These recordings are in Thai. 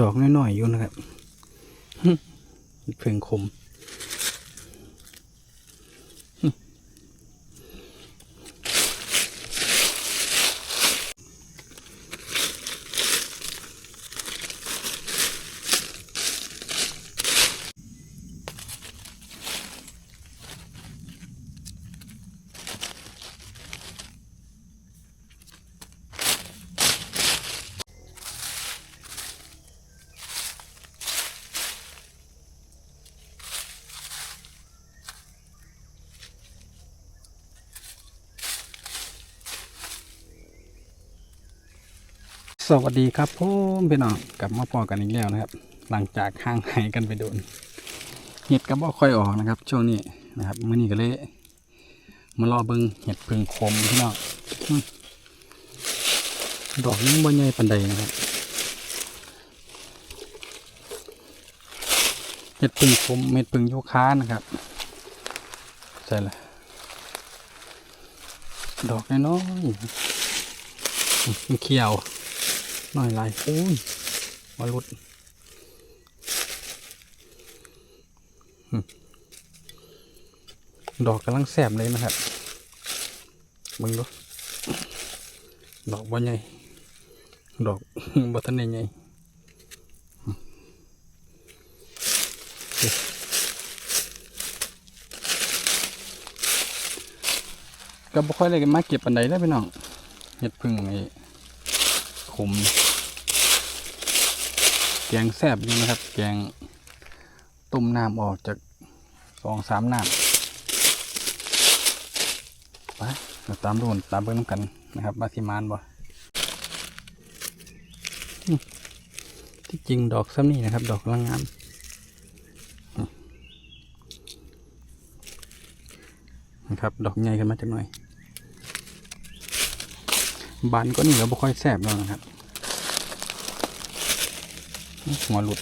ดอกน้อยๆอยู่นะครับเพ่งคม วัสดีครับผมพี่น้องกลับมาพอกันอีกแล้วนะครับ หลังจากห่างหายกันไปโดนเห็ดก็บ่ค่อยออกนะครับ ช่วงนี้นะครับมื้อนี้ก็เลยมารอเบิ่งเห็ดพึ่งคมพี่น้องดอกยังบ่ใหญ่ปานใดนะครับเห็ดพึ่งคมเห็ดพึ่งยูคานะครับใช่ละดอกน้อยๆเขียว หน่อยลายโอ้ยมาลุดดอกกำลังแสบเลยนะครับมึงดูดอกบ่ใหญ่ดอกบ่ทันได้ใหญ่หึเอ๊ะก็บ่ค่อยได้มาเก็บปันใดแล้วพี่น้องเห็ดพึ่งไอ้ ขมแกงแซบอยู่นะครับ แกงต้มน้ำออกจากสองสามน้ำไปเราตามดูตามเบิ้งน้ำกันนะครับมาสิมานบ่ที่จริงดอกซ้ำนี่นะครับ ดอกลังงามนะครับ ดอกใหญ่ขึ้นมาจักหน่อย บานก็นี่เราไม่ค่อยแสบแล้วนะครับ หัวหลุด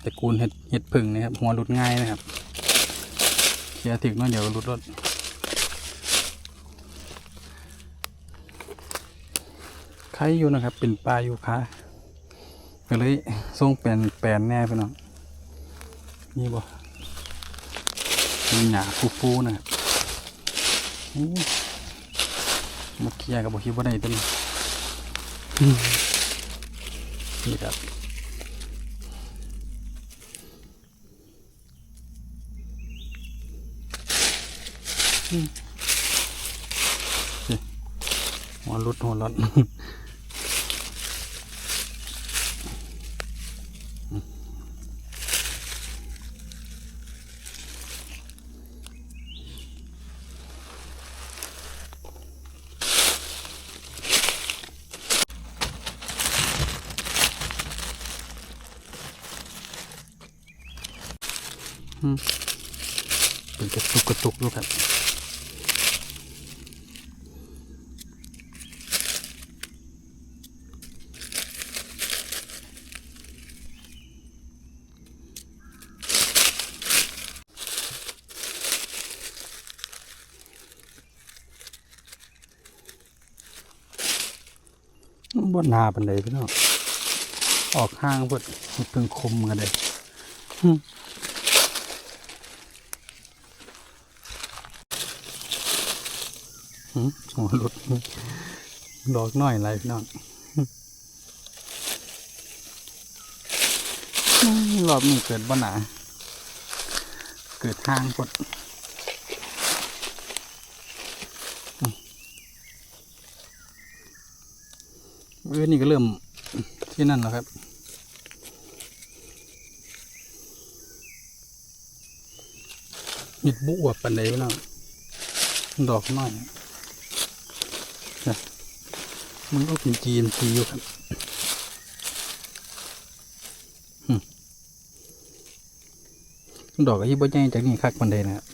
แต่กูลเห็ดเห็ดผึ่งนะครับ หัวหลุดง่ายนะครับเคลียร์ถึงน้อยเดี๋ยวหลุดรถใครอยู่นะครับ เป็นปลาอยู่ค่ะก็เลยส่งแปลนแปลนแน่พี่น้องนี่บ่มีหนาฟูๆนะครับ มาเคลียร์กับบอกคิดว่าได้ตัวนี้นี่ครับหัวรุดหัวร้อน เป็นกระตุกกระตุกด้วยครับบนนาเป็นไดพี่น้องออกห้างพิ่นเพิ่งคมกันเลย หัวหลุดดอกน้อยไรพี่น้องรอบนี้เกิดบ่หาเกิดทางกดอืมเออนี่ก็เริ่มที่นั่นแล้วครับมิดบุอวบปันไดพี่น้องดอกน้อย นะมันก็เป็น GMT อยู่ครับหึดอกที่บ่ใหญ่จากนี่คักปันใดนะครับ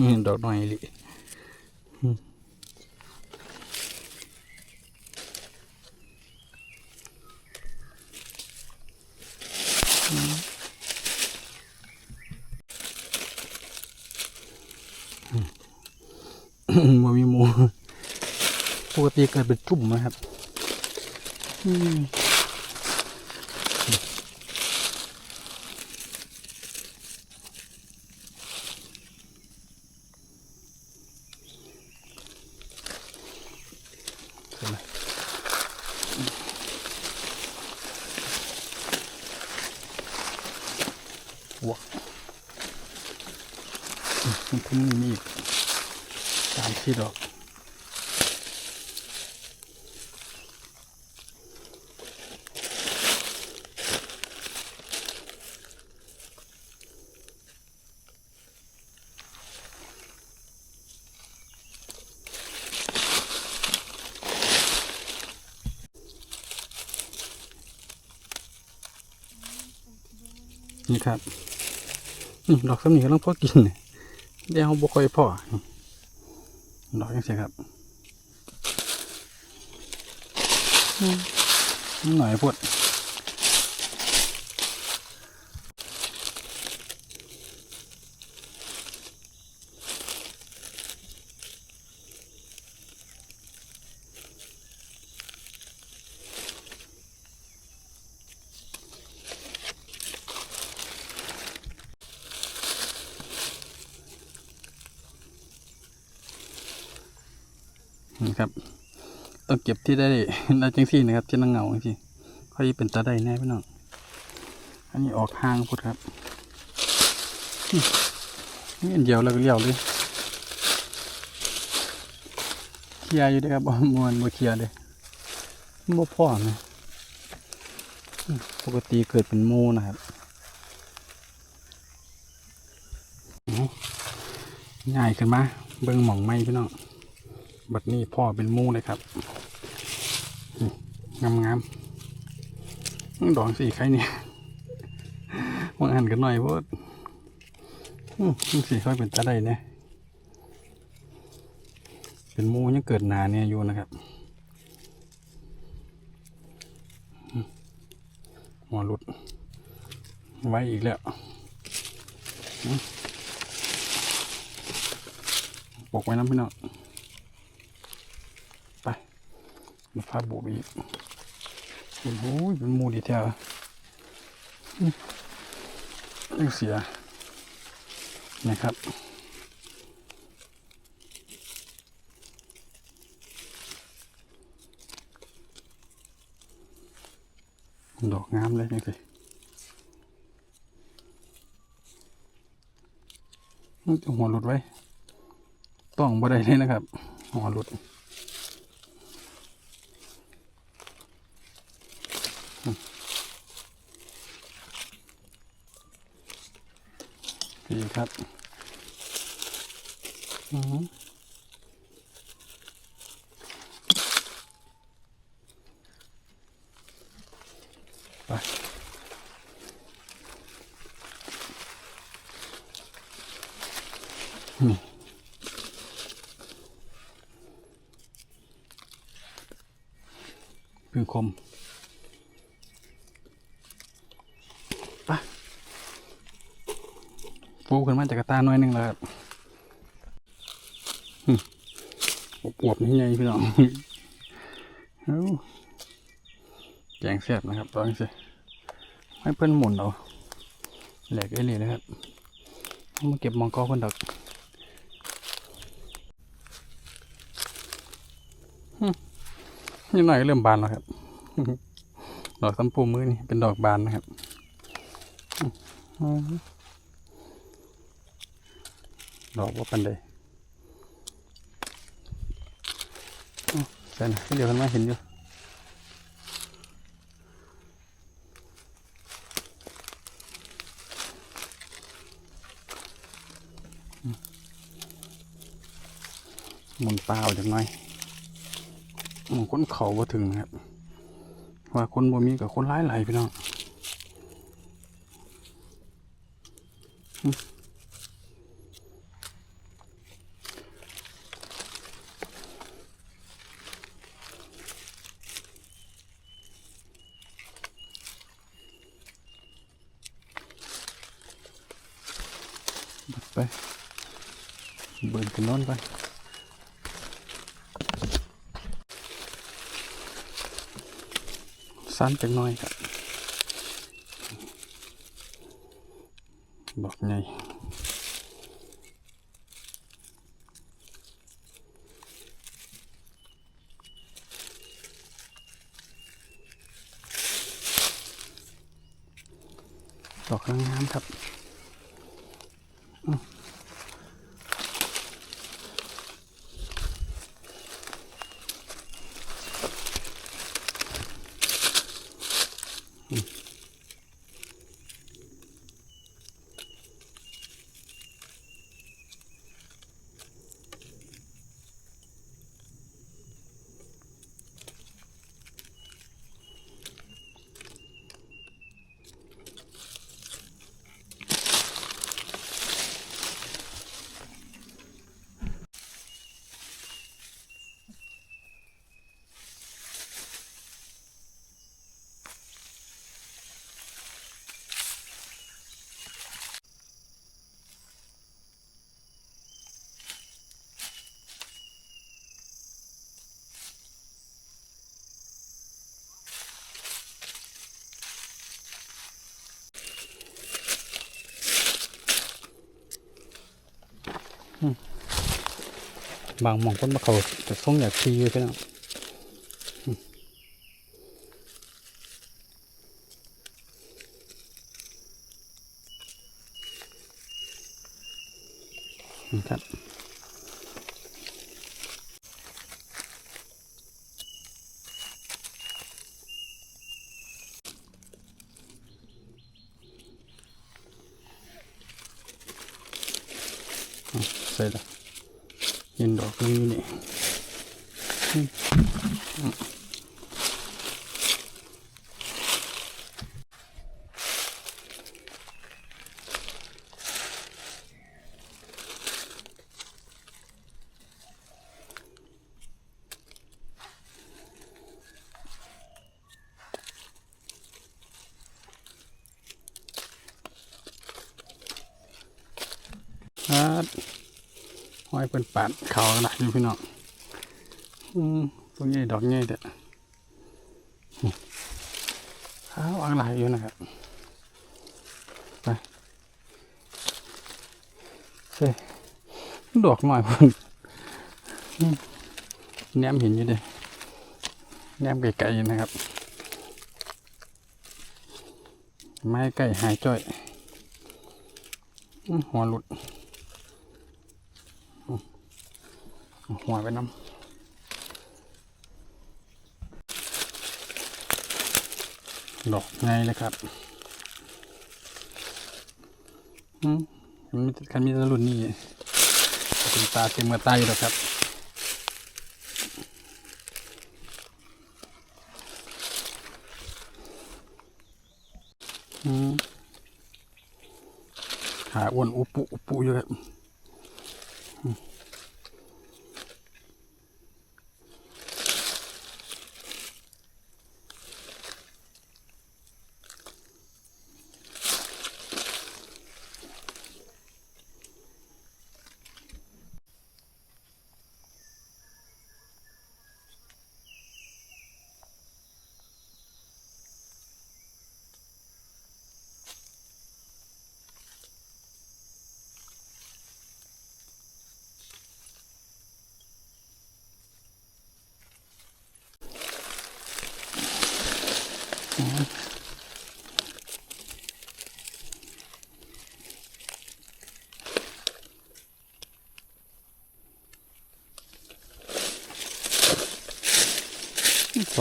นี่ดอกน้อยอีหลิ อ บ่มีหมู ปกติเกิดเป็นจุ่มนะครับ อืมเห็นไหมว้าวอืมมันคุ้มมีอีกสามที่ดอก นี่ครับนี่ดอกสำนีกำลังพอกินเนี่ยเดี๋ยวเราบ่ค่อยพอนี่ดอกยังไงครับอืมนิดหน่อยพวด นี่ครับ ต้องเก็บที่ได้ได้จังซี่นะครับที่นั่งเงาจังค่อยเป็นตาได้แน่พี่น้องอันนี้ออกห่างพุดครับนี่เดียวแล้วก็เลี้ยวเลยเคลียร์อยู่ด้อครับบ่มวนบ่เคลียร์เลยบ่พ่อนะอืมปกติเกิดเป็นหมูนะครับง่ายขึ้นมาเบิ่งหม่องไม้พี่น้อง บัดนี้พ่อเป็นมูเลยครับงามงามๆดอกสีไข่เนี่ยวางหันกันหน่อยเพราะสีค่อยเป็นตาได้เนี่ยเป็นมูยังเกิดหนาเนี่ยอยู่นะครับอืมหัวหลุด ไว้อีกแล้วปกไว้น้ำพี่น้อง ไป มาพาบุบอีกโอ้โหเป็นมูดีแท้อืมยังเสียนะครับดอกงามเลยนี่สิมันจะหัวหลุดไว้ ต้องบ่ได้เลยนะครับ หัวหลุด ดีครับอือหือไปนี่พึ่งคม ไป ปูขึ้นมาจากกระตาหน่อยหนึงแล้วครับหึอวบๆนี่ไงพี่น้องเอ้าแกงแซ่บนะครับตอนนี้สิให้เพื่อนหมุนเอาแหลกเอลี่นะครับมาเก็บมองกอคนดอกหึนี่หน่อยก็เริ่มบานแล้วครับ ดอกสัมปูมือนี่เป็นดอกบานนะครับ ดอกว่าปันใดอ้าวใช่นะเดี๋ยวกันมาเห็นอยู่มหมุนเปล่าจังหน่อยมุนค้นเขาบ่ถึงครับ ว่าคนบ่มีกับคนร้ายไหลพี่น้อง ไป เบิร์นกันโน้นไปสั้นจังน้อยครับดอกใหญ่ดอกงามครับ บางมองคนมาเขาจะส่งอยากทีอยู่ใช่ไหม อะใส่ละเห็นดอกนี้นี่ ครับห้อย เป็นาดเขาหนักอยู่พี่น้องอืมตัวใหญ่ดอกใหญ่เด้อข้าวอังหลายอยู่นะครับไปเซ่ดอกหน่อยพุ่นอืมแนมเห็นอยู่เด้แนมไกลๆนะครับ ไม้ใกล้หายจ้อยหัวหลุด เอา หัวไปน้ำดอกไงเลยครับมันมีคันมีตะรุ่นนี่เป็นตาเต็มกระตายอยู่แล้วครับอืมขาอ้วนอุปุอุปุอยู่ครับ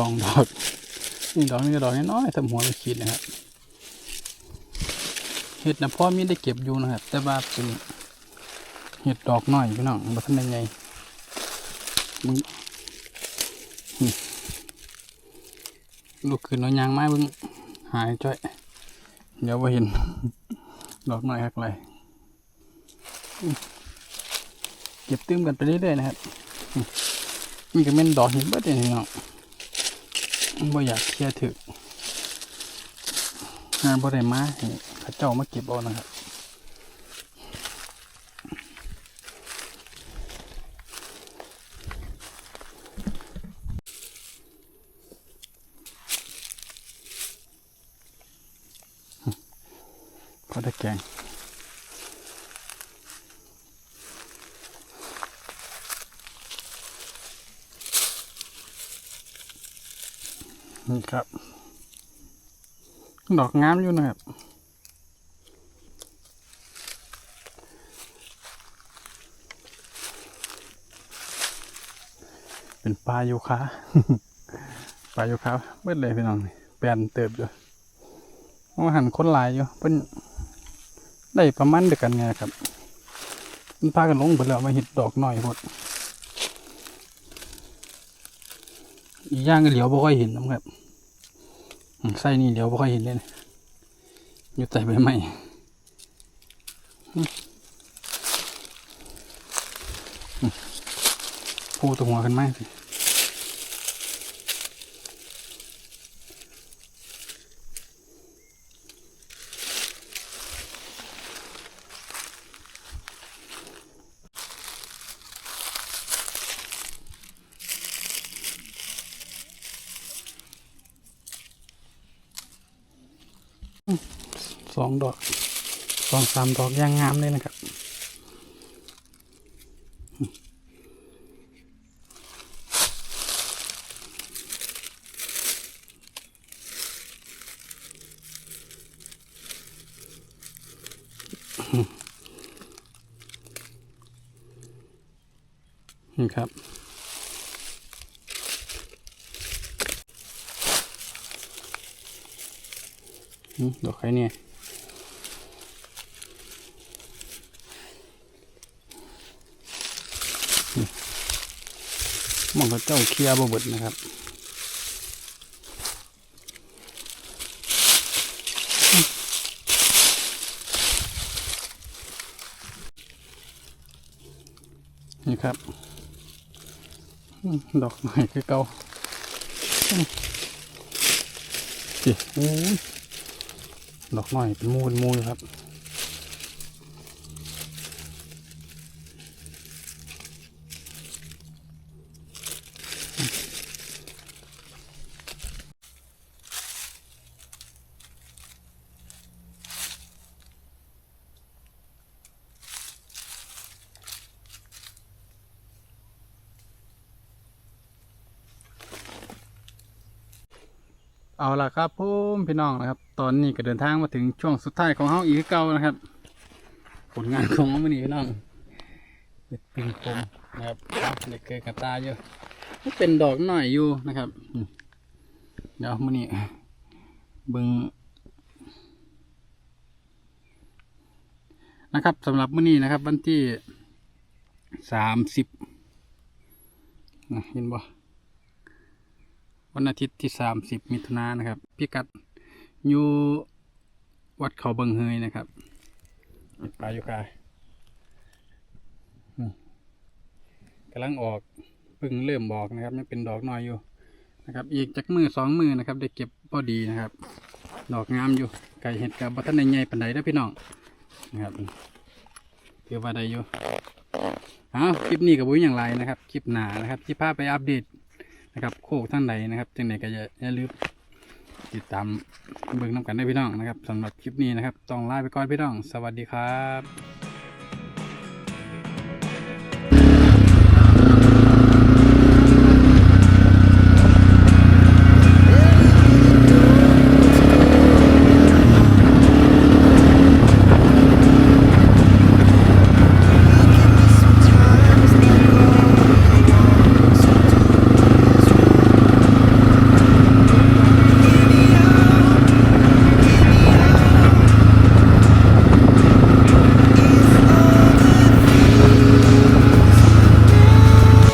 องดอกนี่ดอกนี่ดอกน้อยๆทำหัวไม่ขีดนะครับเห็ดนะพ่อมีได้เก็บอยู่นะครับ แต่ว่าเป็นเห็ดดอกน้อยพี่น้องมันทันได้ไงมึงลูกขึ้นน้อยยางไม้มึงหายจ้อย เดี๋ยวว่าเห็น ดอกน้อยหักไรเก็บตื้มกันไปเรื่อยๆนะครับมนี่ก็เป็นดอกเห็ดเบิดเลยพี่น้อง บ่อยากเชื่อถืองานบ่ได้มาเขาเจ้ามาเก็บเอานะครับพอได้แกง นี่ครับ ดอกงามอยู่นะครับเป็นปลาโยคะปลาโยคะเบิดเลยพี่น้องนี่แปลนเติบอยู่ว่าหันคนหลายอยู่เป็นได้ประมาณเดียวกันไงครับมันพากันลงไปแล้วมาเห็ดดอกหน่อยหมดอีกอย่างก็เหลียวบ่ค่อยเห็นนะครับ ไส้นี่เหลียวพ่ค่อยเห็นเลยนะอยู่ใต้ใบไม้พูตัวหัวกันไหมสิ สองดอกสองสามดอกย่างงามเลยนะครับนี่ครับ ดอกใครเนี่ยมองเขาเจ้าเคลียบบดนะครับนี่ครับ ดอกใหม่คือเก่าสิโอ้ย ดอกหน่อยเป็นมูเป็นมูลครับเอาล่ะครับผมพี่น้องนะครับ ตอนนี้ก็เดินทางมาถึงช่วงสุดท้ายของเฮาอีกเก่านะครับ ผลงานของเฮามื่อนี้พี่น้องเป็นปิงปมนะครับเด็กเกยกระตาเยอะมันเป็นดอกหน่อยอยู่นะครับเดี๋ยวมื่อนี้เบิงนะครับสำหรับมื่อนี้นะครับ วันที่สามสิบเห็นบ่วันอาทิตย์ที่30มิถุนายนนะครับ พิกัด อยู่วัดเขาเบิงเฮยนะครับปลาอยู่กายอืมกำลังออกเพิ่งเริ่มบอกนะครับยังเป็นดอกน้อยอยู่นะครับ อีกจากมือสองมือนะครับ ได้เก็บพอดีนะครับ ดอกงามอยู่ไก่เห็ดกับบัทันในใหญ่ปันไดนะพี่น้องนะครับถือว่าได้อยู่เอาคลิปนี้กับบุ้ยอย่างไรนะครับ คลิปหนานะครับที่พาไปอัปเดตนะครับ โคกท่านใดนะครับจังไหนก็อย่าลืม ติดตามเบิ่งน้ำกันได้พี่น้องนะครับสำหรับคลิปนี้นะครับ ต้องลาไปก่อนพี่น้อง สวัสดีครับ